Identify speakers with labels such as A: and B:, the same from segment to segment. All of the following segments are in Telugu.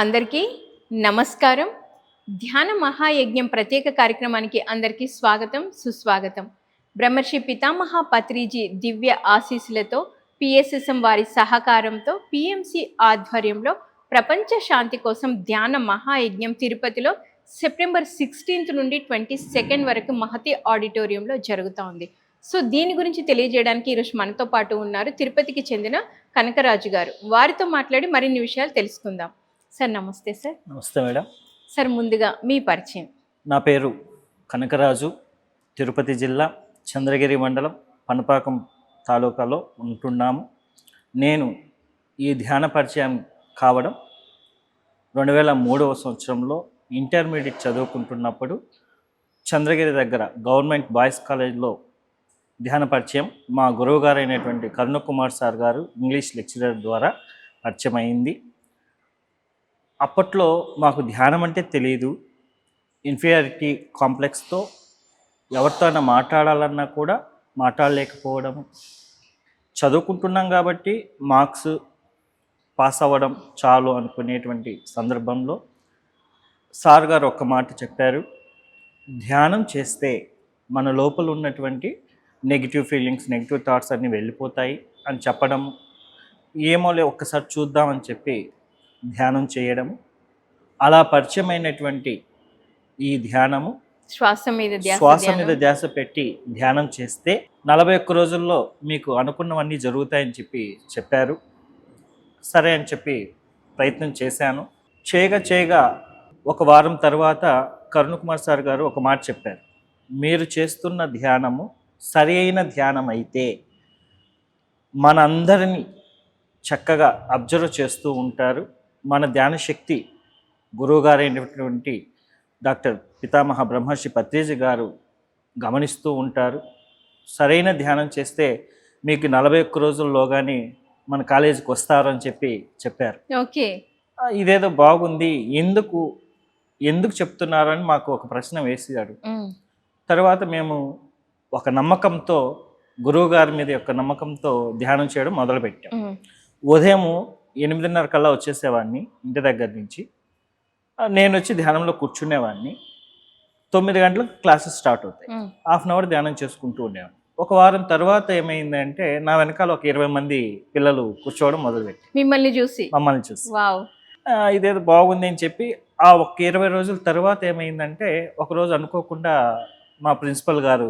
A: అందరికీ నమస్కారం. ధ్యాన మహాయజ్ఞం ప్రత్యేక కార్యక్రమానికి అందరికీ స్వాగతం సుస్వాగతం. బ్రహ్మర్షి పితామహ పత్రిజీ దివ్య ఆశీస్సులతో పిఎస్ఎస్ఎం వారి సహకారంతో పిఎంసి ఆధ్వర్యంలో ప్రపంచ శాంతి కోసం ధ్యాన మహాయజ్ఞం తిరుపతిలో సెప్టెంబర్ సిక్స్టీన్త్ నుండి ట్వంటీ సెకండ్ వరకు మహతి ఆడిటోరియంలో జరుగుతూ ఉంది. సో దీని గురించి తెలియజేయడానికి ఈరోజు మనతో పాటు ఉన్నారు తిరుపతికి చెందిన కనకరాజు గారు. వారితో మాట్లాడి మరిన్ని విషయాలు తెలుసుకుందాం. సార్ నమస్తే సార్.
B: నమస్తే మేడం.
A: సార్ ముందుగా మీ పరిచయం.
B: నా పేరు కనకరాజు. తిరుపతి జిల్లా చంద్రగిరి మండలం పనపాకం తాలూకాలో ఉంటున్నాము. నేను ఈ ధ్యాన పరిచయం కావడం రెండు వేల మూడవ సంవత్సరంలో ఇంటర్మీడియట్ చదువుకుంటున్నప్పుడు చంద్రగిరి దగ్గర గవర్నమెంట్ బాయ్స్ కాలేజ్లో ధ్యాన పరిచయం మా గురువు గారు అయినటువంటి కరుణకుమార్ సార్ గారు ఇంగ్లీష్ లెక్చరర్ ద్వారా పరిచయం అయింది అప్పట్లో మాకు ధ్యానం అంటే తెలియదు ఇన్ఫీరియారిటీ కాంప్లెక్స్తో ఎవరితో అయినా మాట్లాడాలన్నా కూడా మాట్లాడలేకపోవడం. చదువుకుంటున్నాం కాబట్టి మార్క్స్ పాస్ అవ్వడం చాలు అనుకునేటువంటి సందర్భంలో సార్ గారు ఒక్క మాట చెప్పారు. ధ్యానం చేస్తే మన లోపల ఉన్నటువంటి నెగిటివ్ ఫీలింగ్స్ నెగిటివ్ థాట్స్ అన్నీ వెళ్ళిపోతాయి అని చెప్పడం. ఏమోలే ఒక్కసారి చూద్దామని చెప్పి ధ్యానం చేయడం అలా పరిచయమైనటువంటి ఈ ధ్యానము
A: శ్వాస మీద
B: శ్వాస. మీద ధ్యాస పెట్టి ధ్యానం చేస్తే నలభై ఒక్క రోజుల్లో మీకు అనుకున్నవన్నీ జరుగుతాయని చెప్పి చెప్పారు. సరే అని చెప్పి ప్రయత్నం చేశాను. చేయగా చేయగా ఒక వారం తర్వాత కరుణకుమార్ సార్ గారు ఒక మాట చెప్పారు. మీరు చేస్తున్న ధ్యానము సరి అయిన ధ్యానం అయితే మనందరినీ చక్కగా అబ్జర్వ్ చేస్తూ ఉంటారు. మన ధ్యాన శక్తి గురువుగారైనటువంటి డాక్టర్ పితామహ బ్రహ్మర్షి పత్రిజీ గారు గమనిస్తూ ఉంటారు. సరైన ధ్యానం చేస్తే మీకు నలభై ఒక్క రోజుల్లోగానే మన కాలేజీకి వస్తారు అని చెప్పి చెప్పారు.
A: ఓకే.
B: ఇదేదో బాగుంది. ఎందుకు ఎందుకు చెప్తున్నారు అని మాకు ఒక ప్రశ్న వేసాడు తర్వాత మేము ఒక నమ్మకంతో గురువు గారి మీద యొక్క నమ్మకంతో ధ్యానం చేయడం మొదలుపెట్టాం. ఉదయం ఎనిమిదిన్నర కల్లా వచ్చేసేవాడిని ఇంటి దగ్గర నుంచి. నేను వచ్చి ధ్యానంలో కూర్చునేవాడిని. తొమ్మిది గంటలకు క్లాసెస్ స్టార్ట్ అవుతాయి. హాఫ్ అన్ అవర్ ధ్యానం చేసుకుంటూ ఉండేవాడిని. ఒక వారం తర్వాత ఏమైందంటే నా వెనకాల ఒక ఇరవై మంది పిల్లలు కూర్చోవడం మొదలుపెట్టి
A: మిమ్మల్ని చూసి?
B: మమ్మల్ని చూసి. ఇదేదో బాగుంది అని చెప్పి ఆ ఒక్క ఇరవై రోజుల తర్వాత ఏమైందంటే ఒకరోజు అనుకోకుండా మా ప్రిన్సిపల్ గారు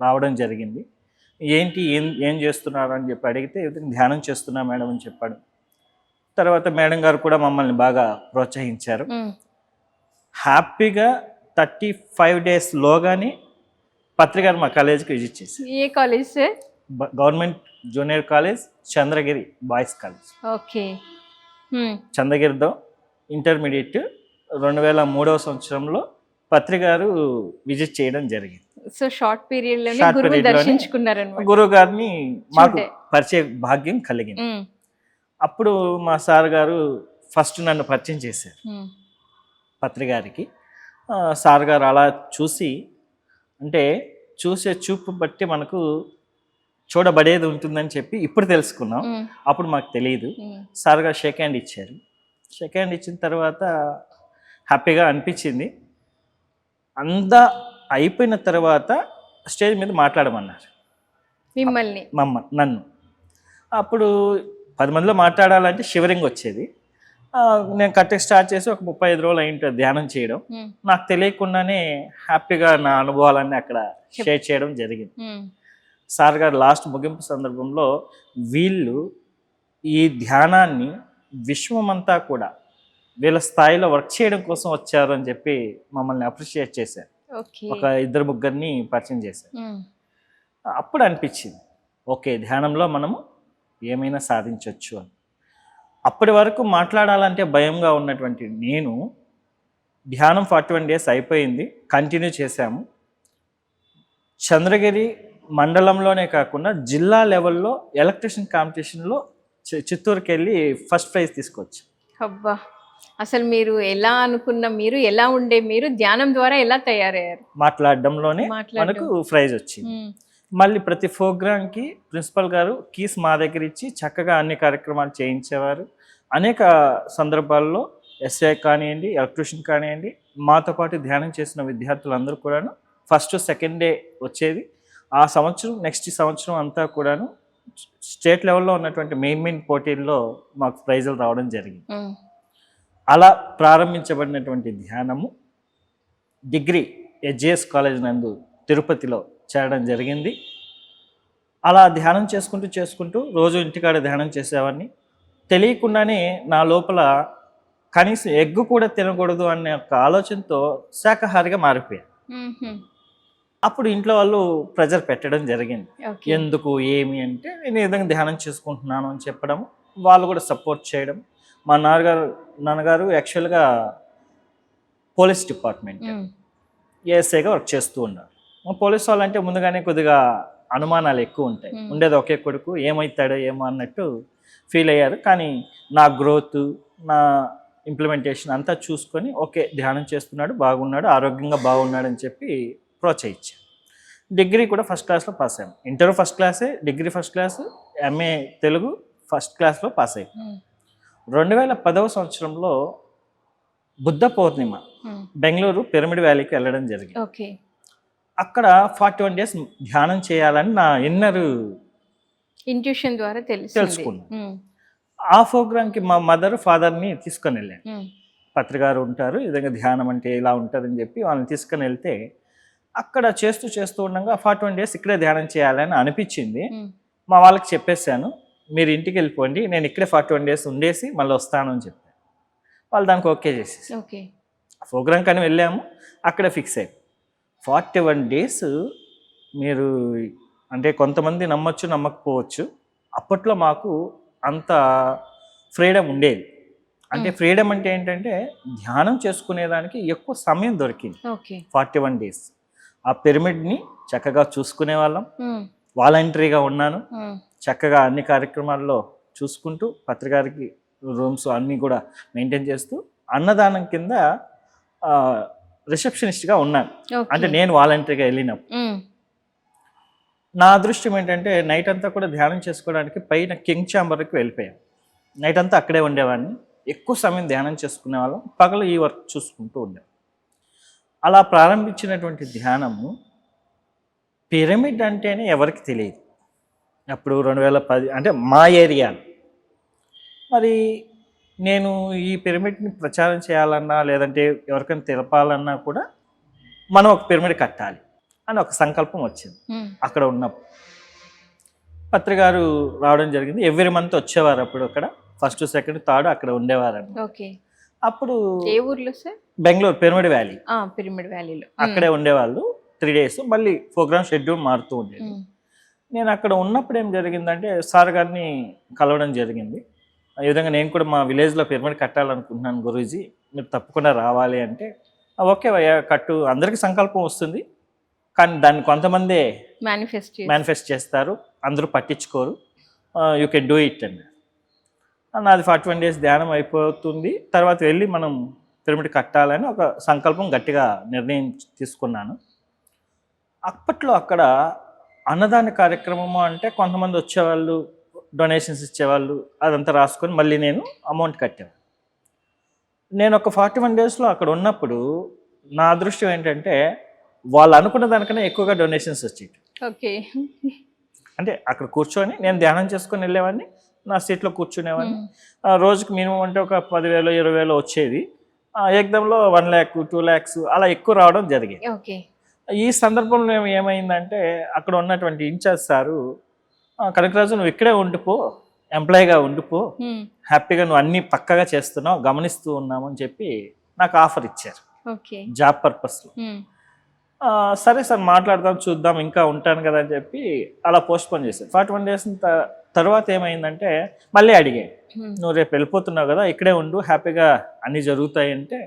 B: రావడం జరిగింది. ఏంటి? ఏం ఏం చేస్తున్నారు? అని చెప్పి అడిగితే "ఇది ధ్యానం చేస్తున్నా మేడం అని చెప్పాడు. తర్వాత మేడం గారు కూడా మమ్మల్ని బాగా ప్రోత్సహించారు. హ్యాపీగా థర్టీ ఫైవ్ డేస్లోగానే పత్రికారు మా కాలేజీకి విజిట్ చేసి
A: ఏ college sir?
B: Government junior college Chandragiri boys college.
A: Okay.
B: చంద్రగిరితో intermediate రెండు వేల మూడవ సంవత్సరంలో పత్రికారు విజిట్ చేయడం జరిగింది.
A: సో షార్ట్ పీరియడ్ గురువు
B: గారిని మాకు. పరిచయ భాగ్యం కలిగింది. అప్పుడు మా సార్ గారు ఫస్ట్ నన్ను పరిచయం చేశారు పత్రికారికి సార్ గారు అలా చూసి అంటే చూసే చూపు బట్టి మనకు చూడబడేది ఉంటుందని చెప్పి ఇప్పుడు తెలుసుకున్నాం. అప్పుడు మాకు తెలియదు సార్ గారు షేక్ హ్యాండ్ ఇచ్చారు. షేక్ హ్యాండ్ ఇచ్చిన తర్వాత హ్యాపీగా అనిపించింది. అంతా అయిపోయిన తర్వాత స్టేజ్ మీద మాట్లాడమన్నారు.
A: మిమ్మల్ని.
B: మమ్మ నన్ను. అప్పుడు పది మందిలో మాట్లాడాలంటే షివరింగ్ వచ్చేది. నేను కరెక్ట్గా స్టార్ట్ చేసి ఒక ముప్పై ఐదు రోజులు అయింటుంది ధ్యానం చేయడం. నాకు తెలియకుండానే హ్యాపీగా నా అనుభవాలన్నీ అక్కడ షేర్ చేయడం జరిగింది. సార్ గారు లాస్ట్ ముగింపు సందర్భంలో వీళ్ళు ఈ ధ్యానాన్ని విశ్వమంతా కూడా వీళ్ళ స్థాయిలో వర్క్ చేయడం కోసం వచ్చారు అని చెప్పి మమ్మల్ని అప్రిషియేట్ చేశారు. ఒక ఇద్దరు ముగ్గురిని పరిచయం చేశారు. అప్పుడు అనిపించింది ఓకే ధ్యానంలో మనము ఏమైనా సాధించవచ్చు అని. అప్పటి వరకు మాట్లాడాలంటే భయంగా ఉన్నటువంటి నేను ధ్యానం ఫార్టీ వన్ డేస్ అయిపోయింది కంటిన్యూ చేశాము. చంద్రగిరి మండలంలోనే కాకుండా జిల్లా లెవెల్లో ఎలక్ట్రిషియన్ కాంపిటీషన్లో చిత్తూరుకి వెళ్ళి ఫస్ట్ ప్రైజ్ తీసుకొచ్చాం.
A: అబ్బా! అసలు మీరు ఎలా అనుకున్న మీరు ఎలా ఉండే మీరు ధ్యానం ద్వారా ఎలా తయారయ్యారు?
B: మాట్లాడడంలోనే
A: మాట్లాడడం.
B: మనకు ప్రైజ్ వచ్చింది. మళ్ళీ ప్రతి ప్రోగ్రామ్కి ప్రిన్సిపల్ గారు కీస్ మా దగ్గర ఇచ్చి చక్కగా అన్ని కార్యక్రమాలు చేయించేవారు. అనేక సందర్భాల్లో ఎస్ఐ కానివ్వండి ఎలక్ట్రీషియన్ కానివ్వండి మాతో పాటు ధ్యానం చేసిన విద్యార్థులందరూ కూడాను ఫస్ట్ సెకండ్ డే వచ్చేది. ఆ సంవత్సరం నెక్స్ట్ సంవత్సరం అంతా కూడాను స్టేట్ లెవెల్లో ఉన్నటువంటి మెయిన్ మెయిన్ పోటీల్లో మాకు ప్రైజులు రావడం జరిగింది. అలా ప్రారంభించబడినటువంటి ధ్యానము డిగ్రీ హెచ్జిఎస్ కాలేజ్ నందు తిరుపతిలో చేరడం జరిగింది. అలా ధ్యానం చేసుకుంటూ చేసుకుంటూ రోజు ఇంటికాడ ధ్యానం చేసేవాడిని. తెలియకుండానే నా లోపల కనీసం ఎగ్గు కూడా తినకూడదు అనే ఒక ఆలోచనతో శాకాహారిగా మారిపోయాను. అప్పుడు ఇంట్లో వాళ్ళు ప్రెజర్ పెట్టడం జరిగింది. ఎందుకు ఏమి అంటే నేను ఈ విధంగా ధ్యానం చేసుకుంటున్నాను అని చెప్పడం వాళ్ళు కూడా సపోర్ట్ చేయడం. మా నాన్నగారు నాన్నగారు యాక్చువల్గా పోలీస్ డిపార్ట్మెంట్. ఏఎస్ఐగా వర్క్ చేస్తూ ఉన్నారు. పోలీస్ వాళ్ళు అంటే ముందుగానే కొద్దిగా అనుమానాలు ఎక్కువ ఉంటాయి. ఉండేది ఒకే కొడుకు ఏమవుతాడో ఏమో అన్నట్టు ఫీల్ అయ్యారు. కానీ నా గ్రోత్ నా ఇంప్లిమెంటేషన్ అంతా చూసుకొని ఓకే ధ్యానం చేస్తున్నాడు బాగున్నాడు ఆరోగ్యంగా బాగున్నాడు అని చెప్పి ప్రోత్సహించాను డిగ్రీ కూడా ఫస్ట్ క్లాస్లో పాస్ అయ్యాను ఇంటర్ ఫస్ట్ క్లాసే degree first class MA Telugu first క్లాస్లో పాస్ అయ్యాను
A: ఉమ్,
B: రెండు వేల పదవ సంవత్సరంలో బుద్ధ పౌర్ణిమ బెంగళూరు పిరమిడ్ వ్యాలీకి వెళ్ళడం జరిగింది.
A: ఓకే.
B: అక్కడ ఫార్టీ వన్ డేస్ ధ్యానం చేయాలని నా ఇన్నర్
A: ఇంట్యూషన్ ద్వారా తెలిసింది.
B: తెలుసుకున్నా.
A: ఉమ్,
B: ఆ ప్రోగ్రామ్కి మా మదర్ ఫాదర్ని తీసుకొని వెళ్ళాను. పత్రికారు ఉంటారు ఈ విధంగా ధ్యానం అంటే ఇలా ఉంటుందని చెప్పి వాళ్ళని తీసుకొని వెళ్తే అక్కడ చేస్తూ చేస్తూ ఉండగా ఫార్టీ వన్ డేస్ ఇక్కడే ధ్యానం చేయాలని అనిపించింది. మా వాళ్ళకి చెప్పేశాను మీరు ఇంటికి వెళ్ళిపోండి నేను ఇక్కడే ఫార్టీ వన్ డేస్ ఉండేసి మళ్ళీ వస్తాను అని చెప్పాను వాళ్ళు దానికి ఓకే చేసేసి
A: ఓకే.
B: ప్రోగ్రామ్ కానీ వెళ్ళాము అక్కడే ఫిక్స్ అయ్యి ఫార్టీ వన్ డేస్ మీరు అంటే కొంతమంది నమ్మొచ్చు నమ్మకపోవచ్చు. అప్పట్లో మాకు అంత ఫ్రీడమ్ ఉండేది. అంటే. ఫ్రీడమ్ అంటే ఏంటంటే ధ్యానం చేసుకునేదానికి ఎక్కువ సమయం దొరికింది. Forty one days. ఆ పిరమిడ్ని చక్కగా చూసుకునే వాళ్ళం వాలంటరీగా ఉన్నాను. చక్కగా అన్ని కార్యక్రమాల్లో చూసుకుంటూ పత్రికారికి రూమ్స్ అన్నీ కూడా మెయింటైన్ చేస్తూ అన్నదానం కింద రిసెప్షనిస్ట్గా ఉన్నాను. అంటే నేను వాలంటరీగా వెళ్ళినప్పుడు. నా అదృష్టం ఏంటంటే నైట్ అంతా కూడా ధ్యానం చేసుకోవడానికి పైన కింగ్ ఛాంబర్కి వెళ్ళిపోయాను. నైట్ అంతా అక్కడే ఉండేవాడిని. ఎక్కువ సమయం ధ్యానం చేసుకునే వాళ్ళం పగలు ఈ వర్క్ చూసుకుంటూ ఉండేవాళ్ళం. అలా ప్రారంభించినటువంటి ధ్యానము పిరమిడ్ అంటేనే ఎవరికి తెలియదు. అప్పుడు రెండు వేల పది అంటే మా ఏరియా మరి నేను ఈ పిరమిడ్ని ప్రచారం చేయాలన్నా లేదంటే ఎవరికైనా తెలపాలన్నా కూడా మనం ఒక పిరమిడ్ కట్టాలి అని ఒక సంకల్పం వచ్చింది అక్కడ ఉన్నప్పుడు. పత్రికారు రావడం జరిగింది. ఎవ్రీ మంత్ వచ్చేవారు అప్పుడు అక్కడ. ఫస్ట్ సెకండ్ థర్డ్ అక్కడ ఉండేవారు
A: ఓకే.
B: అప్పుడు
A: ఏ ఊర్లో sir?
B: Bengaluru pyramid valley.
A: Pyramid వ్యాలీలో.
B: అక్కడే ఉండేవాళ్ళు త్రీ డేస్. మళ్ళీ ప్రోగ్రామ్ షెడ్యూల్ మారుతూ ఉండేది. నేను అక్కడ ఉన్నప్పుడు ఏం జరిగిందంటే సార్ గారిని కలవడం జరిగింది. ఈ విధంగా నేను కూడా మా విలేజ్లో పిరమిడ్ కట్టాలనుకుంటున్నాను గురూజీ. మీరు తప్పకుండా రావాలి అంటే "ఆ, ఓకే అయ్యా కట్టు. అందరికీ సంకల్పం వస్తుంది. కానీ దాన్ని కొంతమందే
A: మేనిఫెస్ట్
B: మేనిఫెస్ట్ చేస్తారు. అందరూ పట్టించుకోరు. యూ కెన్ డూ ఇట్ అండి. నాది ఫార్టీ వన్ డేస్ ధ్యానం అయిపోతుంది. తర్వాత వెళ్ళి మనం పిరమిడ్ కట్టాలని ఒక సంకల్పం గట్టిగా నిర్ణయం తీసుకున్నాను. అప్పట్లో అక్కడ అన్నదాన కార్యక్రమము అంటే కొంతమంది వచ్చేవాళ్ళు డొనేషన్స్ ఇచ్చేవాళ్ళు అదంతా రాసుకొని మళ్ళీ నేను అమౌంట్ కట్టాను నేను ఒక ఫార్టీ వన్ డేస్లో అక్కడ ఉన్నప్పుడు నా అదృష్టం ఏంటంటే వాళ్ళు అనుకున్న దానికన్నా ఎక్కువగా డొనేషన్స్ వచ్చేవి.
A: ఓకే.
B: అంటే అక్కడ కూర్చొని నేను ధ్యానం చేసుకొని వెళ్ళేవాడిని నా సీట్లో కూర్చునేవాడిని. రోజుకి మినిమం అంటే ఒక పదివేలు ఇరవై వేలు వచ్చేది ఎగ్జామ్లో వన్ ల్యాక్ టూ ల్యాక్స్ అలా ఎక్కువ రావడం జరిగేది.
A: ఓకే.
B: ఈ సందర్భంలో ఏమైందంటే అక్కడ ఉన్నటువంటి ఇన్ఛార్జ్ సారు "ఆ, కనకరాజు నువ్వు ఇక్కడే ఉండిపో ఎంప్లాయీగా ఉండిపో. హ్యాపీగా నువ్వు అన్నీ పక్కగా చేస్తున్నావు గమనిస్తూ ఉన్నాము అని చెప్పి నాకు ఆఫర్ ఇచ్చారు. జాబ్ పర్పస్లో. ఆ, సరే సార్ మాట్లాడదాం చూద్దాం ఇంకా ఉంటాను కదా అని చెప్పి అలా పోస్ట్ పోన్ చేశాను ఫార్టీ వన్ డేస్ తర్వాత ఏమైందంటే మళ్ళీ అడిగాను
A: ఉమ్,
B: నువ్వు రేపు వెళ్ళిపోతున్నావు కదా ఇక్కడే ఉండు హ్యాపీగా అన్నీ జరుగుతాయి అంటే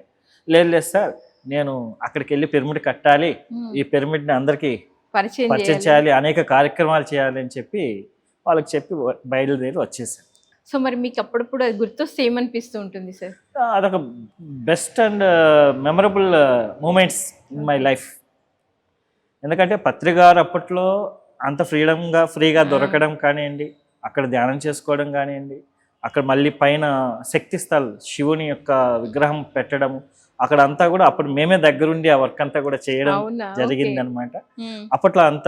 B: లేదు లేదు సార్ నేను అక్కడికి వెళ్ళి పిరమిడ్ కట్టాలి. ఈ పిరమిడ్ని అందరికీ
A: పరిచయం చేయాలి.
B: చేయాలి అనేక కార్యక్రమాలు చేయాలి అని చెప్పి వాళ్ళకి చెప్పి బయలుదేరి వచ్చేసాను.
A: సో మరి మీకు అప్పుడప్పుడు అది గుర్తొస్తే ఏమనిపిస్తూ ఉంటుంది సార్?
B: అదొక best and memorable moments in my life. ఎందుకంటే పత్రికారు అప్పట్లో అంత ఫ్రీడమ్గా ఫ్రీగా దొరకడం కానివ్వండి అక్కడ ధ్యానం చేసుకోవడం కానివ్వండి అక్కడ మళ్ళీ పైన శక్తి స్థల్ శివుని యొక్క విగ్రహం పెట్టడం అక్కడ అంతా కూడా అప్పుడు మేమే దగ్గరుండి ఆ వర్క్ అంతా కూడా చేయడం జరిగింది అనమాట అప్పట్లో అంత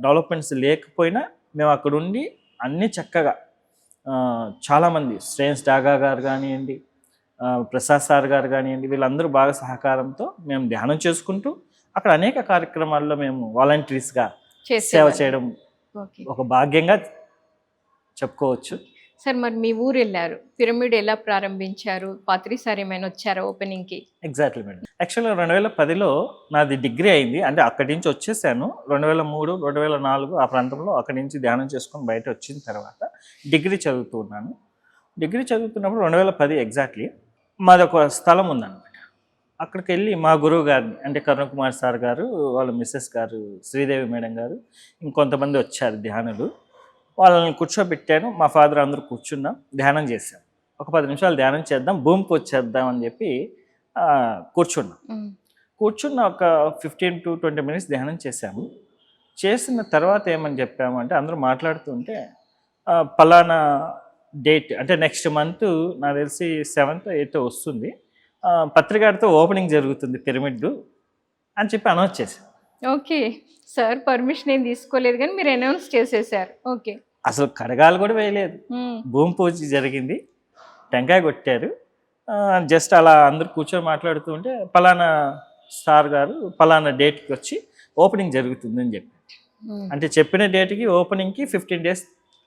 B: డెవలప్మెంట్స్ లేకపోయినా మేము అక్కడ ఉండి అన్ని చక్కగా చాలామంది శ్రేయన్స్ డాగా గారు కానివ్వండి ప్రసాద్ సార్ గారు కానివ్వండి వీళ్ళందరూ బాగా సహకారంతో మేము ధ్యానం చేసుకుంటూ అక్కడ అనేక కార్యక్రమాల్లో మేము వాలంటీర్స్గా సేవ చేయడం ఒక భాగ్యంగా చెప్పుకోవచ్చు.
A: సార్ మరి మీ ఊరు వెళ్ళారు పిరమిడ్ ఎలా ప్రారంభించారు? పాత్రి సార్ ఏమైనా వచ్చారా ఓపెనింగ్కి?
B: Exactly madam. యాక్చువల్గా రెండు వేల పదిలో నాది డిగ్రీ అయింది. అంటే అక్కడి నుంచి వచ్చేసాను. రెండు వేల మూడు రెండు వేల నాలుగు ఆ ప్రాంతంలో అక్కడి నుంచి ధ్యానం చేసుకొని బయట వచ్చిన తర్వాత డిగ్రీ చదువుతున్నాను. డిగ్రీ చదువుతున్నప్పుడు రెండు వేల పది ఎగ్జాక్ట్లీ మాది ఒక స్థలం ఉందన్నమాట. అక్కడికి వెళ్ళి మా గురువు గారిని అంటే కరుణ్ కుమార్ సార్ గారు వాళ్ళ మిస్సెస్ గారు శ్రీదేవి మేడం గారు ఇంకొంతమంది వచ్చారు ధ్యానులు. వాళ్ళని కూర్చోబెట్టాను. మా ఫాదర్ అందరూ కూర్చున్నాం. ధ్యానం చేశాం. ఒక పది నిమిషాలు ధ్యానం చేద్దాం. భూమి పూజ చేద్దాం అని చెప్పి కూర్చున్నాం. కూర్చున్న ఒక ఫిఫ్టీన్ టు ట్వంటీ మినిట్స్ ధ్యానం చేశాము. చేసిన తర్వాత ఏమని చెప్పామంటే అందరూ మాట్లాడుతుంటే పలానా డేట్ అంటే నెక్స్ట్ మంత్ నాకు తెలిసి సెవెంత్ ఎయిత్ వస్తుంది. ఆ, పత్రికారితో ఓపెనింగ్ జరుగుతుంది పిరమిడ్ అని చెప్పి అనౌన్స్ చేశాం.
A: ఓకే. సార్ పర్మిషన్ ఏం తీసుకోలేదు కానీ మీరు అనౌన్స్ చేసేసారు. ఓకే.
B: అసలు కడగాలు కూడా వేయలేదు. భూమి పూజ జరిగింది. టెంకాయ కొట్టారు. జస్ట్ అలా అందరు కూర్చొని మాట్లాడుతూ ఉంటే పలానా సార్ గారు పలానా డేట్కి వచ్చి ఓపెనింగ్ జరుగుతుందని చెప్పి అంటే చెప్పిన డేట్కి ఓపెనింగ్కి ఫిఫ్టీన్ డేస్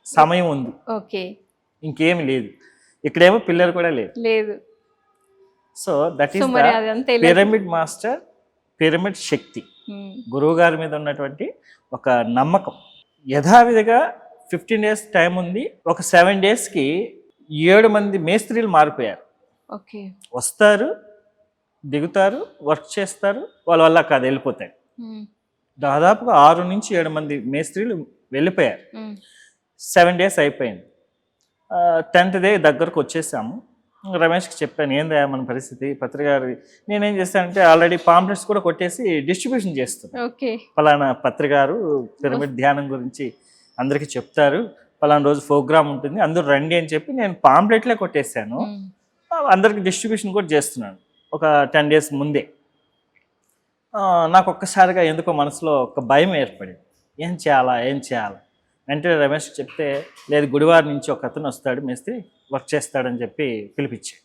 B: సమయం ఉంది.
A: ఓకే.
B: ఇంకేమి లేదు. ఇక్కడేమో పిల్లలు కూడా లేదు
A: లేదు.
B: So that is pyramid master pyramid Shakti. గురువు గారి మీద ఉన్నటువంటి ఒక నమ్మకం. యథావిధిగా ఫిఫ్టీన్ డేస్ టైం ఉంది. ఒక సెవెన్ డేస్కి ఏడు మంది మేస్త్రీలు మారిపోయారు.
A: ఓకే.
B: వస్తారు దిగుతారు వర్క్ చేస్తారు వాళ్ళ వల్ల కాదు వెళ్ళిపోతారు
A: ఉమ్,
B: దాదాపుగా ఆరు నుంచి ఏడు మంది మేస్త్రీలు వెళ్ళిపోయారు. సెవెన్ డేస్ అయిపోయింది. టెన్త్ డే దగ్గరకు వచ్చేసాము. రమేష్కి చెప్పాను ఏందా మన పరిస్థితి? పత్రికారి నేనేం చేస్తానంటే ఆల్రెడీ పాంప్లెట్స్ కూడా కొట్టేసి డిస్ట్రిబ్యూషన్ చేస్తున్నాను
A: ఓకే.
B: పలానా పత్రికారు పిరమిడ్ ధ్యానం గురించి అందరికీ చెప్తారు పలానా రోజు ప్రోగ్రామ్ ఉంటుంది అందరూ రండి అని చెప్పి నేను పాంప్లెట్లే కొట్టేశాను. అందరికి డిస్ట్రిబ్యూషన్ కూడా చేస్తున్నాను ఒక టెన్ డేస్ ముందే. నాకు ఒక్కసారిగా ఎందుకో మనసులో ఒక భయం ఏర్పడింది. ఏం చేయాలా ఏం చేయాలా? వెంటనే రమేష్ చెప్తే లేదు గుడివారి నుంచి ఒక అతను వస్తాడు మేస్త్రి వర్క్ చేస్తాడని చెప్పి పిలిపించాడు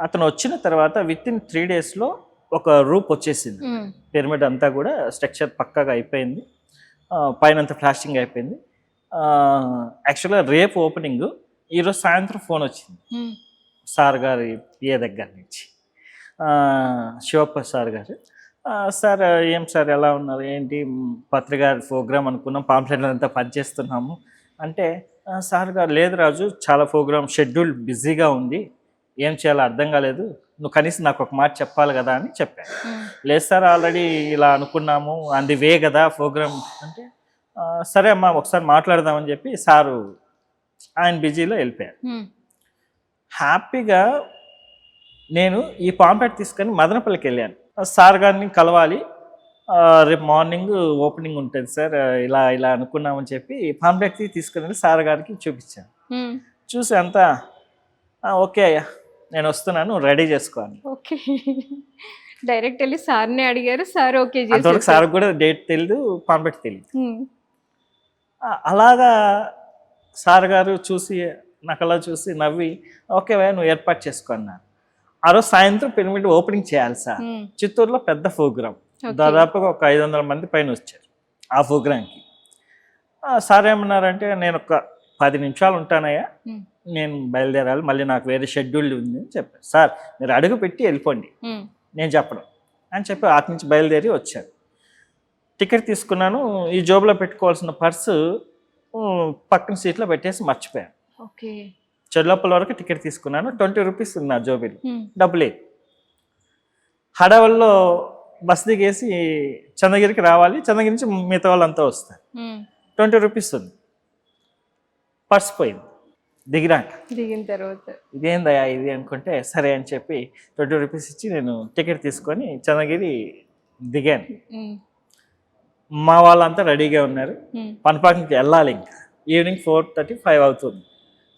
B: అతను వచ్చిన తర్వాత విత్ ఇన్ త్రీ డేస్లో ఒక రూప్ వచ్చేసింది. పిరమిడ్ అంతా కూడా స్ట్రక్చర్ పక్కాగా అయిపోయింది. పైన అంతా ప్లాస్టింగ్ అయిపోయింది. యాక్చువల్గా రేపు ఓపెనింగ్ ఈరోజు సాయంత్రం ఫోన్ వచ్చింది.
A: ఉమ్,
B: సార్ గారి పిఏ దగ్గర నుంచి. శివప్ప సార్ గారు. సార్ ఏం సార్ ఎలా ఉన్నారు? ఏంటి? పత్రిక ప్రోగ్రామ్ అనుకున్నాం పాంప్లెట్లు అంతా పనిచేస్తున్నాము. అంటే "ఆ, సార్ గారు లేదు రాజు చాలా ప్రోగ్రామ్ షెడ్యూల్ బిజీగా ఉంది. ఏం చేయాలో అర్థం కాలేదు. నువ్వు కనీసం నాకు ఒక మాట చెప్పాలి కదా అని చెప్పాను. లేదు సార్ ఆల్రెడీ ఇలా అనుకున్నాము అంది వే కదా ప్రోగ్రామ్ అంటే "ఆ, సరే అమ్మా ఒకసారి మాట్లాడదామని చెప్పి సారు ఆయన బిజీలో వెళ్ళిపోయారు. హ్యాపీగా నేను ఈ పాంపెట్ తీసుకొని మదనపల్లికి వెళ్ళాను. సార్ గారిని కలవాలి. రేపు మార్నింగ్ ఓపెనింగ్ ఉంటుంది సార్ ఇలా ఇలా అనుకున్నామని చెప్పి పాంప్లెట్ తీసుకుని సార్ గారికి చూపించాను. చూసి అంతా "ఆ, ఓకే అయ్యా. నేను వస్తున్నాను రెడీ చేసుకోవాలి
A: ఓకే. డైరెక్ట్ వెళ్ళి సార్ని అడిగారు సార్ ఓకే
B: అంతవరకు
A: చేసేసారు
B: సార్ కూడా డేట్ తెలియదు పాంప్లెట్ తెలియదు అలాగా సార్ గారు చూసి నాకు అలా చూసి నవ్వి ఓకే భయ్యా నువ్వు ఏర్పాటు చేసుకో అన్నారు. ఆ రోజు సాయంత్రం పిరమిడ్ ఓపెనింగ్ చేయాలి సార్. చిత్తూరులో పెద్ద ప్రోగ్రామ్. దాదాపుగా ఒక ఐదు వందల మంది పైన వచ్చారు ఆ ప్రోగ్రాంకి. సార్ ఏమన్నారంటే నేను ఒక పది నిమిషాలు ఉంటానయ్యా. నేను బయలుదేరాలి మళ్ళీ నాకు వేరే షెడ్యూల్ ఉంది అని చెప్పారు. సార్ మీరు అడుగు పెట్టి వెళ్ళిపోండి. నేను చెప్పడం అని చెప్పి అటు నుంచి బయలుదేరి వచ్చారు. టికెట్ తీసుకున్నాను ఈ జోబులో పెట్టుకోవాల్సిన పర్సు పక్కన సీట్లో పెట్టేసి మర్చిపోయాను.
A: ఓకే.
B: చెల్లప్పల వరకు టికెట్ తీసుకున్నాను ట్వంటీ రూపీస్ ఉంది నా జోబీలో.
A: ఉమ్,
B: డబ్బు లేదు హడావల్లో బస్ దిగేసి చంద్రగిరికి రావాలి చంద్రగిరి నుంచి మిగతా వాళ్ళంతా వస్తారు. ట్వంటీ రూపీస్ ఉంది. పర్స్ పోయింది దిగిరాక
A: దిగిన తర్వాత.
B: ఇదేందయ్యా ఇది అనుకుంటే సరే అని చెప్పి ట్వంటీ రూపీస్ ఇచ్చి నేను టికెట్ తీసుకొని చంద్రగిరి దిగాను. మా వాళ్ళంతా రెడీగా ఉన్నారు.
A: ఉమ్,
B: పనపాకంకి వెళ్ళాలి ఇంకా. ఈవినింగ్ ఫోర్ థర్టీ ఫైవ్ అవుతుంది.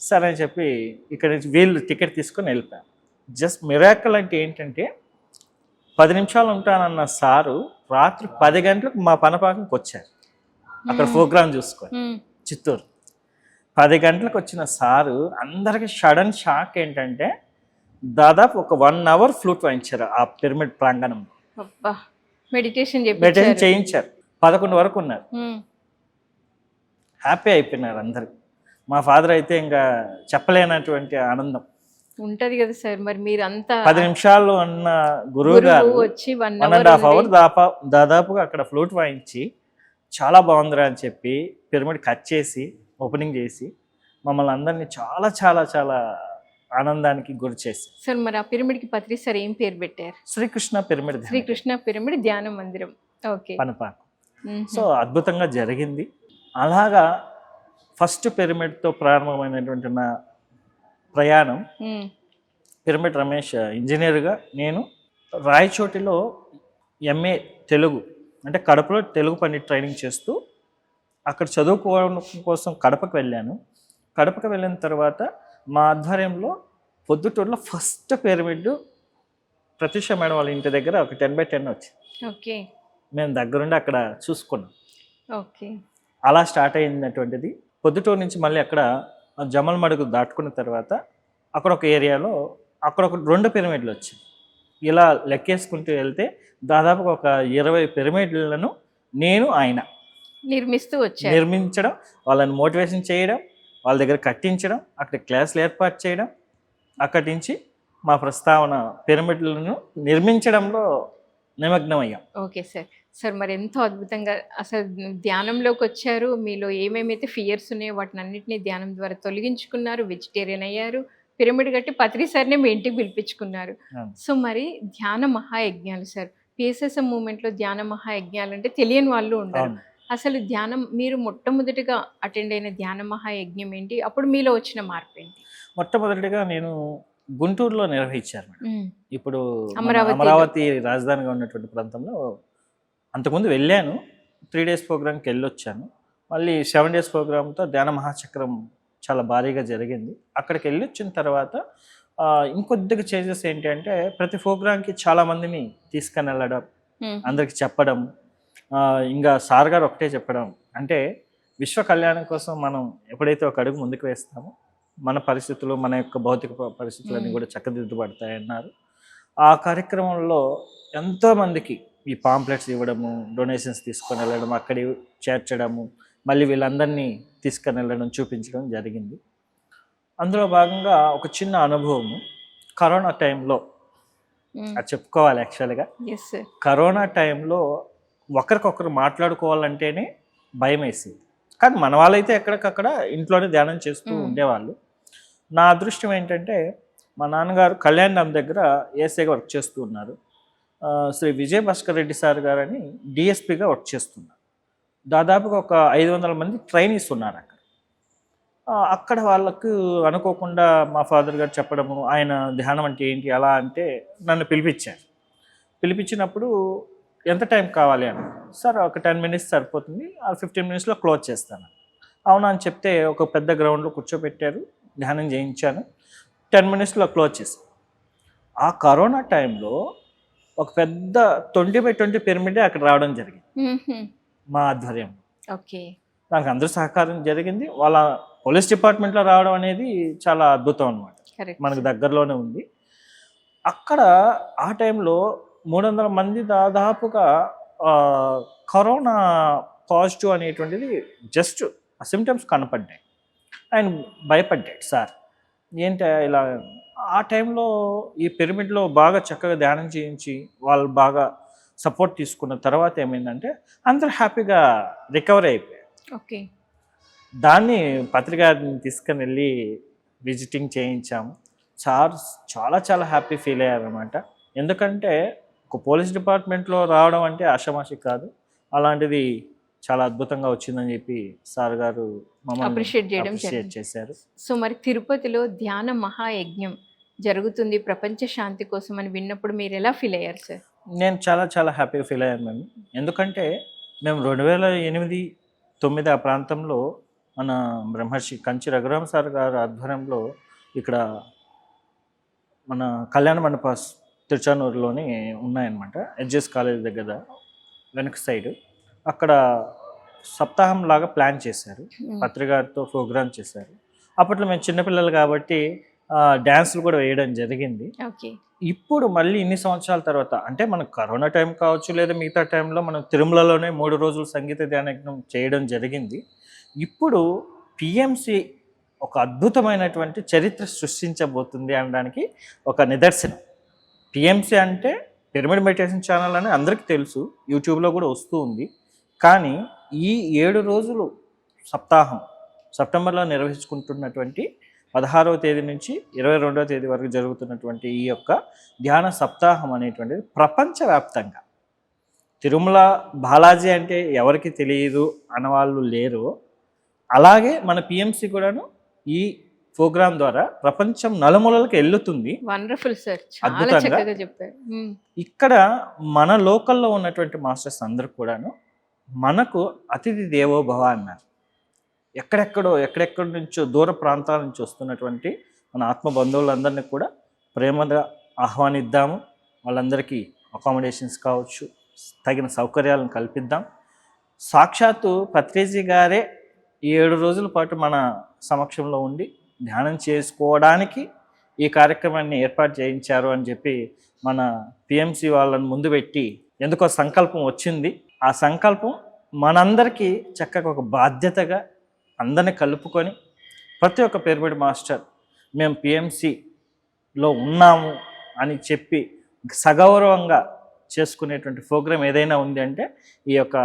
B: సరే అని చెప్పి ఇక్కడ నుంచి వీళ్ళు టికెట్ తీసుకొని వెళ్ళిపోయాను జస్ట్ మిరాకల్ అంటే ఏంటంటే పది నిమిషాలు ఉంటానన్న సారు రాత్రి పది గంటలకు మా పనపాకంకి వచ్చారు. అక్కడ ప్రోగ్రామ్ చూసుకొని. చిత్తూరు పది గంటలకు వచ్చిన సారు అందరికి సడన్ షాక్ ఏంటంటే దాదాపు ఒక వన్ అవర్ ఫ్లూట్ వాయించారు ఆ పిరమిడ్ ప్రాంగణం.
A: అబ్బా మెడిటేషన్
B: చేయించారు. పదకొండు వరకు ఉన్నారు. హ్యాపీ అయిపోయినారు అందరు. మా ఫాదర్ అయితే ఇంకా చెప్పలేనటువంటి ఆనందం.
A: ఉంటది కదా సార్ మరి మీరు అంతా
B: పది నిమిషాలు అన్న గురువు గారు
A: వచ్చి వన్
B: అండ్ హాఫ్ అవర్ దాపా దాదాపుగా అక్కడ ఫ్లూట్ వాయించి చాలా బాగుందిరా అని చెప్పి పిరమిడ్ కట్ చేసి ఓపెనింగ్ చేసి మమ్మల్ని అందరినీ చాలా చాలా చాలా ఆనందానికి గురి చేసి.
A: సార్ మరి ఆ పిరమిడ్కి పత్రి సార్ ఏం పేరు పెట్టారు?
B: శ్రీకృష్ణ పిరమిడ్
A: శ్రీకృష్ణ పిరమిడ్ ధ్యాన మందిరం. ఓకే.
B: పనపాక. సో అద్భుతంగా జరిగింది. అలాగా ఫస్ట్ పిరమిడ్తో ప్రారంభమైనటువంటి నా ప్రయాణం. పిరమిడ్ రమేష్ ఇంజనీర్గా నేను రాయచోటిలో ఎంఏ తెలుగు అంటే కడపలో తెలుగు పండిట్ ట్రైనింగ్ చేస్తూ అక్కడ చదువుకోవడం కోసం కడపకు వెళ్ళాను. కడపకు వెళ్ళిన తర్వాత మా ఆధ్వర్యంలో పొద్దుటూరులో ఫస్ట్ పిరమిడ్ ప్రత్యూష మేడం వాళ్ళ ఇంటి దగ్గర ఒక టెన్ బై టెన్ వచ్చింది.
A: ఓకే.
B: మేము దగ్గరుండి అక్కడ చూసుకున్నాం.
A: ఓకే.
B: అలా స్టార్ట్ అయినటువంటిది పొద్దుటూరు నుంచి మళ్ళీ అక్కడ జమల్ మడుగు దాటుకున్న తర్వాత అక్కడ ఒక ఏరియాలో అక్కడ ఒక రెండు పిరమిడ్లు వచ్చాయి. ఇలా లెక్కేసుకుంటూ వెళ్తే దాదాపు ఒక ఇరవై పిరమిడ్లను నేను ఆయన
A: నిర్మిస్తూ వచ్చారు.
B: నిర్మించడం వాళ్ళని మోటివేషన్ చేయడం వాళ్ళ దగ్గర కట్టించడం అక్కడ క్లాసులు ఏర్పాటు చేయడం అక్కడి నుంచి మా ప్రస్తావన పిరమిడ్లను నిర్మించడంలో నిమగ్నమయ్యాం.
A: Okay sir. సార్ మరి ఎంతో అద్భుతంగా అసలు ధ్యానంలోకి వచ్చారు. మీలో ఏమేమైతే ఫియర్స్ ఉన్నాయో వాటిని అన్నింటినీ ధ్యానం ద్వారా తొలగించుకున్నారు వెజిటేరియన్ అయ్యారు పిరమిడ్ కట్టి పత్రి సార్ని మీ ఇంటికి పిలిపించుకున్నారు. సో మరి ధ్యాన మహాయజ్ఞాలు సార్ పిఎస్ఎస్ఎం మూమెంట్లో ధ్యాన మహాయజ్ఞాలు అంటే తెలియని వాళ్ళు ఉండరు. అసలు ధ్యానం మీరు మొట్టమొదటిగా అటెండ్ అయిన ధ్యాన మహాయజ్ఞం ఏంటి అప్పుడు మీలో వచ్చిన మార్పు ఏంటి
B: మొట్టమొదటిగా నేను గుంటూరులో మేడం
A: మ్మ్.
B: ఇప్పుడు. అమరావతి రాజధానిగా ఉన్నటువంటి ప్రాంతంలో అంతకుముందు వెళ్ళాను త్రీ డేస్ ప్రోగ్రామ్కి వెళ్ళొచ్చాను మళ్ళీ సెవెన్ డేస్ ప్రోగ్రామ్తో ధ్యాన మహాచక్రం చాలా భారీగా జరిగింది అక్కడికి వెళ్ళి వచ్చిన తర్వాత ఇంకొద్దిగా చేంజెస్ ఏంటి అంటే ప్రతి ప్రోగ్రామ్కి చాలా మందిని తీసుకొని వెళ్ళడం. అందరికి చెప్పడం ఇంకా సార్ గారు ఒకటే చెప్పడం. అంటే విశ్వ కళ్యాణం కోసం మనం ఎప్పుడైతే ఒక అడుగు ముందుకు వేస్తామో మన పరిస్థితులు మన యొక్క భౌతిక పరిస్థితులన్నీ. కూడా చక్కదిద్దుబడతాయి అన్నారు. ఆ కార్యక్రమంలో ఎంతోమందికి ఈ పాంప్లెట్స్ ఇవ్వడము డొనేషన్స్ తీసుకొని వెళ్ళడం అక్కడి చేర్చడము మళ్ళీ వీళ్ళందరినీ తీసుకొని వెళ్ళడం చూపించడం జరిగింది. అందులో భాగంగా ఒక చిన్న అనుభవము. కరోనా టైంలో. అది చెప్పుకోవాలి యాక్చువల్గా. కరోనా టైంలో ఒకరికొకరు మాట్లాడుకోవాలంటేనే భయం వేసింది కానీ మన వాళ్ళైతే ఎక్కడికక్కడ ఇంట్లోనే ధ్యానం చేస్తూ. ఉండేవాళ్ళు. నా అదృష్టం ఏంటంటే మా నాన్నగారు కళ్యాణ్ డామ్ దగ్గర ఏసీగా వర్క్ చేస్తూ ఉన్నారు. శ్రీ విజయ్ భాస్కర్ రెడ్డి సార్ గారని డిఎస్పిగా వర్క్ చేస్తున్నారు. దాదాపుగా ఒక ఐదు వందల మంది ట్రైనీస్ ఉన్నారు అక్కడ. అక్కడ వాళ్ళకు అనుకోకుండా మా ఫాదర్ గారు చెప్పడము ఆయన ధ్యానం అంటే ఏంటి అలా అంటే నన్ను పిలిపించారు. పిలిపించినప్పుడు ఎంత టైం కావాలి అని? సార్ ఒక టెన్ మినిట్స్ సరిపోతుంది. ఆ ఫిఫ్టీన్ మినిట్స్లో క్లోజ్ చేస్తాను. అవునా? అని చెప్తే ఒక పెద్ద గ్రౌండ్లో కూర్చోబెట్టారు. ధ్యానం చేయించాను. టెన్ మినిట్స్లో క్లోజ్ చేశాను ఆ కరోనా టైంలో ఒక పెద్ద ట్వంటీ బై ట్వంటీ పిరమిడే అక్కడ రావడం జరిగింది. మా ఆధ్వర్యం
A: ఓకే.
B: దానికి అందరూ సహకారం జరిగింది. వాళ్ళ పోలీస్ డిపార్ట్మెంట్లో రావడం అనేది చాలా అద్భుతం అనమాట మనకు దగ్గరలోనే ఉంది. అక్కడ ఆ టైంలో మూడు వందల మంది దాదాపుగా కరోనా పాజిటివ్ అనేటువంటిది జస్ట్ సిమ్టమ్స్ కనపడ్డాయి. ఆయన భయపడ్డాడు సార్. ఏంటి ఇలా ఆ టైంలో ఈ పిరమిడ్లో బాగా చక్కగా ధ్యానం చేయించి వాళ్ళు బాగా సపోర్ట్ తీసుకున్న తర్వాత ఏమైందంటే అందరూ హ్యాపీగా రికవర్ అయిపోయారు.
A: ఓకే.
B: దాన్ని పత్రికారిని తీసుకుని వెళ్ళి విజిటింగ్ చేయించాము. సార్ చాలా చాలా హ్యాపీ ఫీల్ అయ్యారనమాట ఎందుకంటే ఒక పోలీస్ డిపార్ట్మెంట్లో రావడం అంటే ఆషామాషి కాదు. అలాంటిది చాలా అద్భుతంగా వచ్చిందని చెప్పి సార్ గారు మమ్మల్ని
A: Appreciate చేయడం.
B: చేశారు.
A: సో మరి తిరుపతిలో ధ్యాన మహాయజ్ఞం జరుగుతుంది. ప్రపంచ శాంతి కోసం అని విన్నప్పుడు మీరు ఎలా ఫీల్ అయ్యారు సార్
B: నేను చాలా చాలా హ్యాపీగా ఫీల్ అయ్యాను మేము ఎందుకంటే మేము రెండు వేల ఎనిమిది తొమ్మిది ఆ ప్రాంతంలో మన బ్రహ్మర్షి కంచి రఘురామ్ సార్ గారి ఆధ్వర్యంలో ఇక్కడ మన కళ్యాణ మండపాస్ తిరుచానూరులోని ఉన్నాయన్నమాట. హెచ్ఎస్ కాలేజ్ దగ్గర వెనక సైడ్. అక్కడ సప్తాహం లాగా ప్లాన్ చేశారు. పత్రికారితో ప్రోగ్రామ్ చేశారు. అప్పట్లో మేము చిన్నపిల్లలు కాబట్టి డ్యాన్సులు కూడా వేయడం జరిగింది. ఇప్పుడు మళ్ళీ ఇన్ని సంవత్సరాల తర్వాత అంటే మనకు కరోనా టైం కావచ్చు లేదా మిగతా టైంలో మనం తిరుమలలోనే మూడు రోజులు సంగీత ధ్యానయజ్ఞం చేయడం జరిగింది. ఇప్పుడు పిఎంసి ఒక అద్భుతమైనటువంటి చరిత్ర సృష్టించబోతుంది అనడానికి ఒక నిదర్శనం. టీఎంసీ అంటే పిరమిడ్ మెడిటేషన్ ఛానల్ అని అందరికీ తెలుసు యూట్యూబ్లో కూడా వస్తూ ఉంది. కానీ ఈ ఏడు రోజులు సప్తాహం సెప్టెంబర్లో నిర్వహించుకుంటున్నటువంటి పదహారవ తేదీ నుంచి ఇరవై రెండవ తేదీ వరకు జరుగుతున్నటువంటి ఈ యొక్క ధ్యాన సప్తాహం అనేటువంటిది ప్రపంచవ్యాప్తంగా. తిరుమల బాలాజీ అంటే ఎవరికి తెలియదు అన్నవాళ్ళు లేరు. అలాగే మన పిఎంసి కూడాను ఈ ప్రోగ్రాం ద్వారా ప్రపంచం నలుమూలలకు వెళ్ళుతుంది
A: వండర్ఫుల్ సార్
B: అద్భుతంగా.
A: చెప్పారు.
B: ఇక్కడ మన లోకల్లో ఉన్నటువంటి మాస్టర్స్ అందరూ కూడాను మనకు అతిథి దేవో భవ అన్నారు. ఎక్కడెక్కడో ఎక్కడెక్కడి నుంచో దూర ప్రాంతాల నుంచి వస్తున్నటువంటి మన ఆత్మ బంధువులందరినీ కూడా ప్రేమగా ఆహ్వానిద్దాము. వాళ్ళందరికీ అకామిడేషన్స్ కావచ్చు తగిన సౌకర్యాలను కల్పిద్దాం. సాక్షాత్తు పత్రిజీ గారే ఈ ఏడు రోజుల పాటు మన సమక్షంలో ఉండి ధ్యానం చేసుకోవడానికి ఈ కార్యక్రమాన్ని ఏర్పాటు చేయించారు అని చెప్పి మన పిఎంసి వాళ్ళని ముందు పెట్టి ఎందుకో సంకల్పం వచ్చింది. ఆ సంకల్పం మనందరికీ చక్కగా ఒక బాధ్యతగా అందరిని కలుపుకొని ప్రతి ఒక్క పేరుబడి మాస్టర్ మేము పిఎంసిలో ఉన్నాము అని చెప్పి సగౌరవంగా చేసుకునేటువంటి ప్రోగ్రాం ఏదైనా ఉంది అంటే ఈ యొక్క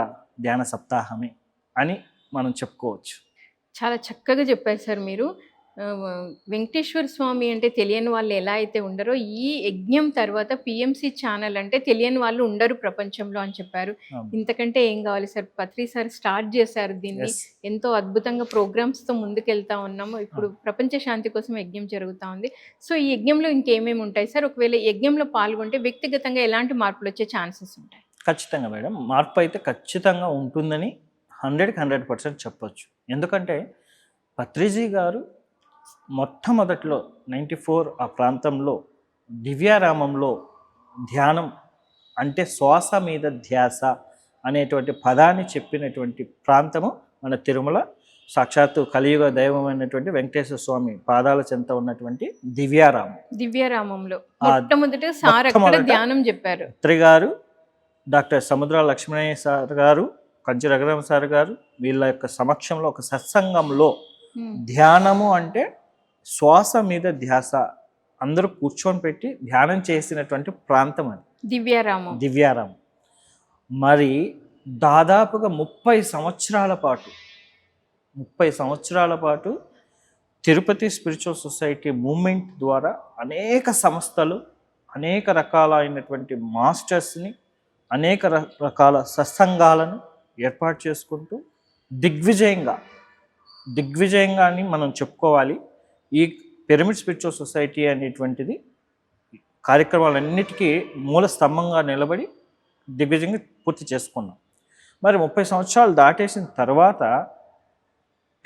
B: ధ్యాన సప్తాహమే అని మనం చెప్పుకోవచ్చు.
A: చాలా చక్కగా చెప్పారు సార్ మీరు. వెంకటేశ్వర స్వామి అంటే తెలియని వాళ్ళు ఎలా అయితే ఉండరో ఈ యజ్ఞం తర్వాత పిఎంసి ఛానల్ అంటే తెలియని వాళ్ళు ఉండరు ప్రపంచంలో అని చెప్పారు. ఇంతకంటే ఏం కావాలి సార్? పత్రి సార్ స్టార్ట్ చేశారు దీన్ని. ఎంతో అద్భుతంగా programs తో ముందుకెళ్తా ఉన్నాము. ఇప్పుడు ప్రపంచ శాంతి కోసం యజ్ఞం జరుగుతా ఉంది. సో ఈ యజ్ఞంలో ఇంకేమేమి ఉంటాయి సార్? ఒకవేళ యజ్ఞంలో పాల్గొంటే వ్యక్తిగతంగా ఎలాంటి మార్పులు వచ్చే ఛాన్సెస్ ఉంటాయి?
B: ఖచ్చితంగా మేడం. మార్పు అయితే ఖచ్చితంగా ఉంటుందని హండ్రెడ్కి హండ్రెడ్ పర్సెంట్ చెప్పొచ్చు. ఎందుకంటే పత్రిజీ గారు మొట్టమొదట్లో నైంటీ ఫోర్ ఆ ప్రాంతంలో దివ్యారామంలో ధ్యానం అంటే శ్వాస మీద ధ్యాస అనేటువంటి పదాన్ని చెప్పినటువంటి ప్రాంతము మన తిరుమల. సాక్షాత్తు కలియుగ దైవమైనటువంటి వెంకటేశ్వర స్వామి పాదాల చెంత ఉన్నటువంటి దివ్యారామం.
A: దివ్యరామంలో. మొట్టమొదట సార్ ధ్యానం చెప్పారు.
B: గారు డాక్టర్ సముద్ర లక్ష్మణయ్య సార్ గారు కంచి రఘురామ సార్ గారు వీళ్ళ యొక్క సమక్షంలో ఒక సత్సంగంలో. ధ్యానము అంటే శ్వాస మీద ధ్యాస. అందరూ కూర్చొని పెట్టి ధ్యానం చేసినటువంటి ప్రాంతం అది.
A: దివ్యారామం.
B: దివ్యారామం. మరి దాదాపుగా ముప్పై సంవత్సరాల పాటు ముప్పై సంవత్సరాల పాటు తిరుపతి స్పిరిచువల్ సొసైటీ మూమెంట్ ద్వారా అనేక సంస్థలు అనేక రకాలైనటువంటి మాస్టర్స్ని అనేక రకాల సత్సంగాలను ఏర్పాటు చేసుకుంటూ దిగ్విజయంగా దిగ్విజయంగా అని మనం చెప్పుకోవాలి. ఈ పిరమిడ్ స్పిరిచువల్ సొసైటీ అనేటువంటిది కార్యక్రమాలన్నిటికీ మూల స్తంభంగా నిలబడి దిగ్విజయంగా పూర్తి చేసుకున్నాం. మరి ముప్పై సంవత్సరాలు దాటేసిన తర్వాత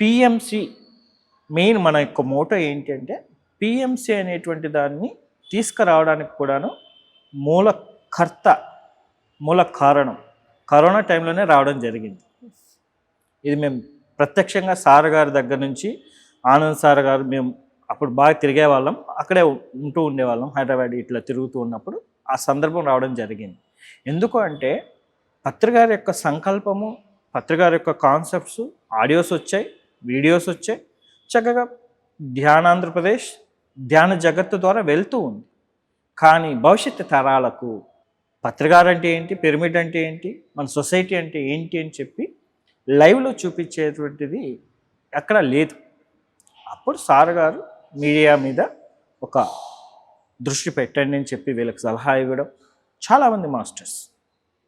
B: పిఎంసి మెయిన్ మన యొక్క మోటో ఏంటంటే పిఎంసి అనేటువంటి దాన్ని తీసుకురావడానికి కూడాను మూల కర్త మూల కారణం కరోనా టైంలోనే రావడం జరిగింది. ఇది మేము ప్రత్యక్షంగా సార్ గారి దగ్గర నుంచి ఆనంద్ సార్ గారు మేము అప్పుడు బాగా తిరిగే వాళ్ళం అక్కడే ఉంటూ ఉండేవాళ్ళం హైదరాబాద్ ఇట్లా తిరుగుతూ ఉన్నప్పుడు. ఆ సందర్భం రావడం జరిగింది. ఎందుకు అంటే పత్రికారి యొక్క సంకల్పము పత్రికారి యొక్క కాన్సెప్ట్స్ ఆడియోస్ వచ్చాయి వీడియోస్ వచ్చాయి. చక్కగా ధ్యానాంధ్రప్రదేశ్ ధ్యాన జగత్తు ద్వారా వెళ్తూ ఉంది. కానీ భవిష్యత్తు తరాలకు పత్రికారు అంటే ఏంటి పిరమిడ్ అంటే ఏంటి మన సొసైటీ అంటే ఏంటి అని చెప్పి లైవ్లో చూపించేటువంటిది అక్కడ లేదు. అప్పుడు సార్ గారు మీడియా మీద ఒక దృష్టి పెట్టండి అని చెప్పి వీళ్ళకి సలహా ఇవ్వడం. చాలామంది మాస్టర్స్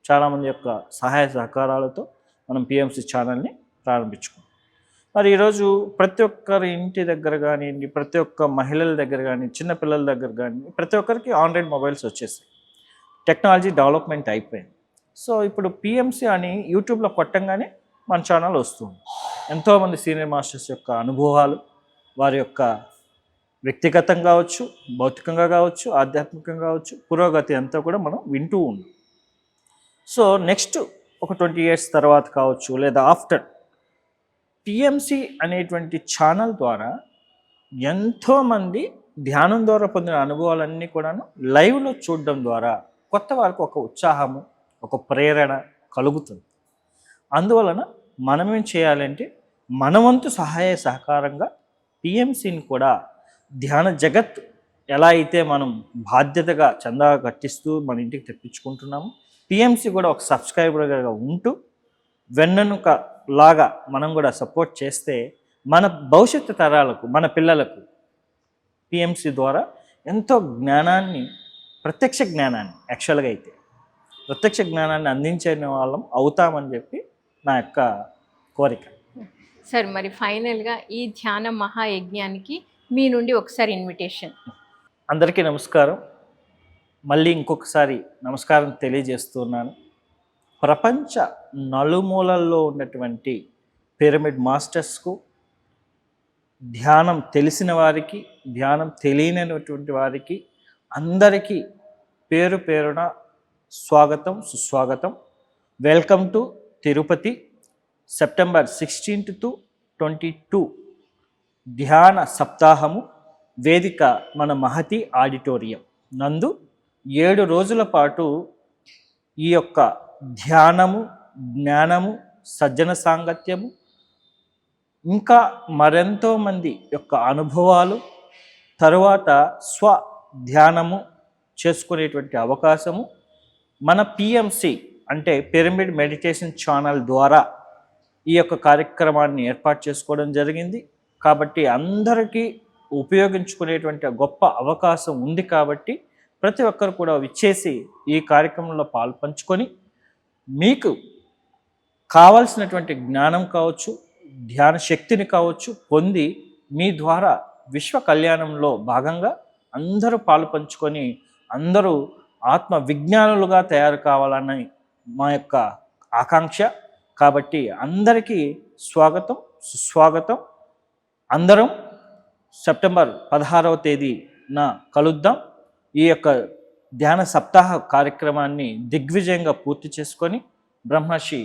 B: చాలామంది యొక్క సహాయ సహకారాలతో మనం పిఎంసి ఛానల్ని ప్రారంభించుకున్నాం. మరి ఈరోజు ప్రతి ఒక్కరి ఇంటి దగ్గర కానివ్వండి ప్రతి ఒక్క మహిళల దగ్గర కానీ చిన్నపిల్లల దగ్గర కానీ ప్రతి ఒక్కరికి ఆండ్రాయిడ్ మొబైల్స్ వచ్చేసాయి. టెక్నాలజీ డెవలప్మెంట్ అయిపోయింది. సో ఇప్పుడు పిఎంసి అని యూట్యూబ్లో కొట్టంగానే మన ఛానల్ వస్తుంది. ఎంతోమంది సీనియర్ మాస్టర్స్ యొక్క అనుభవాలు వారి యొక్క వ్యక్తిగతం కావచ్చు భౌతికంగా కావచ్చు ఆధ్యాత్మికంగా కావచ్చు పురోగతి అంతా కూడా మనం వింటూ ఉన్నాం. సో నెక్స్ట్ ఒక ట్వంటీ ఇయర్స్ తర్వాత కావచ్చు లేదా ఆఫ్టర్ టిఎంసి అనేటువంటి ఛానల్ ద్వారా ఎంతోమంది ధ్యానం ద్వారా పొందిన అనుభవాలన్నీ కూడాను లైవ్లో చూడడం ద్వారా కొత్త వారికి ఒక ఉత్సాహము ఒక ప్రేరణ కలుగుతుంది. అందువలన మనం ఏం చేయాలంటే మనవంతు సహాయ సహకారంగా పిఎంసిని కూడా ధ్యాన జగత్ ఎలా అయితే మనం బాధ్యతగా చందా కట్టిస్తూ మన ఇంటికి తెప్పించుకుంటున్నాము పిఎంసి కూడా ఒక సబ్స్క్రైబర్గా ఉంటూ వెన్నెనుక లాగా మనం కూడా సపోర్ట్ చేస్తే మన భవిష్యత్తు తరాలకు మన పిల్లలకు పిఎంసి ద్వారా ఎంతో జ్ఞానాన్ని ప్రత్యక్ష జ్ఞానాన్ని యాక్చువల్గా అయితే ప్రత్యక్ష జ్ఞానాన్ని అందించే వాళ్ళం అవుతామని చెప్పి నా యొక్క కోరిక.
A: సార్ మరి ఫైనల్గా ఈ ధ్యాన మహాయజ్ఞానికి మీ నుండి ఒకసారి ఇన్విటేషన్.
B: అందరికీ నమస్కారం. మళ్ళీ ఇంకొకసారి నమస్కారం తెలియజేస్తున్నాను. ప్రపంచ నలుమూలల్లో ఉన్నటువంటి పిరమిడ్ మాస్టర్స్కు ధ్యానం తెలిసిన వారికి ధ్యానం తెలియనటువంటి వారికి అందరికీ పేరు పేరున స్వాగతం సుస్వాగతం. Welcome to Tirupati September sixteenth to twenty two ధ్యాన సప్తాహము వేదిక మన మహతి ఆడిటోరియం. నందు ఏడు రోజుల పాటు ఈ యొక్క ధ్యానము జ్ఞానము సజ్జన సాంగత్యము ఇంకా మరెంతో మంది యొక్క అనుభవాలు తరువాత స్వ ధ్యానము చేసుకునేటువంటి అవకాశము మన పిఎంసి అంటే పిరమిడ్ మెడిటేషన్ ఛానల్ ద్వారా ఈ యొక్క కార్యక్రమాన్ని ఏర్పాటు చేసుకోవడం జరిగింది. కాబట్టి అందరికీ ఉపయోగించుకునేటువంటి గొప్ప అవకాశం ఉంది కాబట్టి ప్రతి ఒక్కరు కూడా విచ్చేసి ఈ కార్యక్రమంలో పాల్పంచుకొని మీకు కావలసినటువంటి జ్ఞానం కావచ్చు ధ్యాన శక్తిని కావచ్చు పొంది మీ ద్వారా విశ్వ కళ్యాణంలో భాగంగా అందరూ పాలు పంచుకొని అందరూ ఆత్మ విజ్ఞానులుగా తయారు కావాలని మా యొక్క ఆకాంక్ష. కాబట్టి అందరికీ స్వాగతం సుస్వాగతం. అందరం సెప్టెంబర్ పదహారవ తేదీన కలుద్దాం. ఈ యొక్క ధ్యాన సప్తాహ కార్యక్రమాన్ని దిగ్విజయంగా పూర్తి చేసుకొని బ్రహ్మర్షి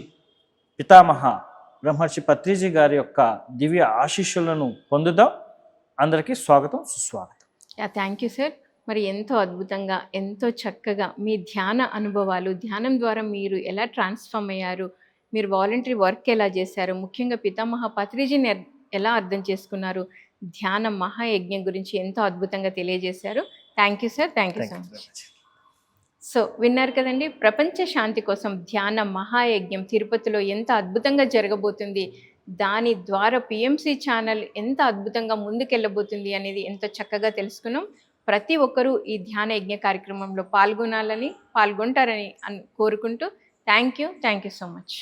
B: పితామహ బ్రహ్మర్షి పత్రిజీ గారి యొక్క దివ్య ఆశీస్సులను పొందుదాం. అందరికీ స్వాగతం సుస్వాగతం.
A: Thank you sir. మరి ఎంతో అద్భుతంగా ఎంతో చక్కగా మీ ధ్యాన అనుభవాలు ధ్యానం ద్వారా మీరు ఎలా ట్రాన్స్ఫార్మ్ అయ్యారు మీరు వాలంటరీ వర్క్ ఎలా చేశారు ముఖ్యంగా పితామహ పత్రిజీని ఎలా అర్థం చేసుకున్నారు ధ్యాన మహాయజ్ఞం గురించి ఎంతో అద్భుతంగా తెలియజేశారు. Thank you sir thank you so much so విన్నారు కదండి ప్రపంచ శాంతి కోసం ధ్యాన మహాయజ్ఞం తిరుపతిలో ఎంత అద్భుతంగా జరగబోతుంది దాని ద్వారా పిఎంసి ఛానల్ ఎంత అద్భుతంగా ముందుకెళ్ళబోతుంది అనేది ఎంతో చక్కగా తెలుసుకున్నాం. ప్రతి ఒక్కరూ ఈ ధ్యాన యజ్ఞ కార్యక్రమంలో పాల్గొనాలని పాల్గొంటారని కోరుకుంటూ thank you thank you so much.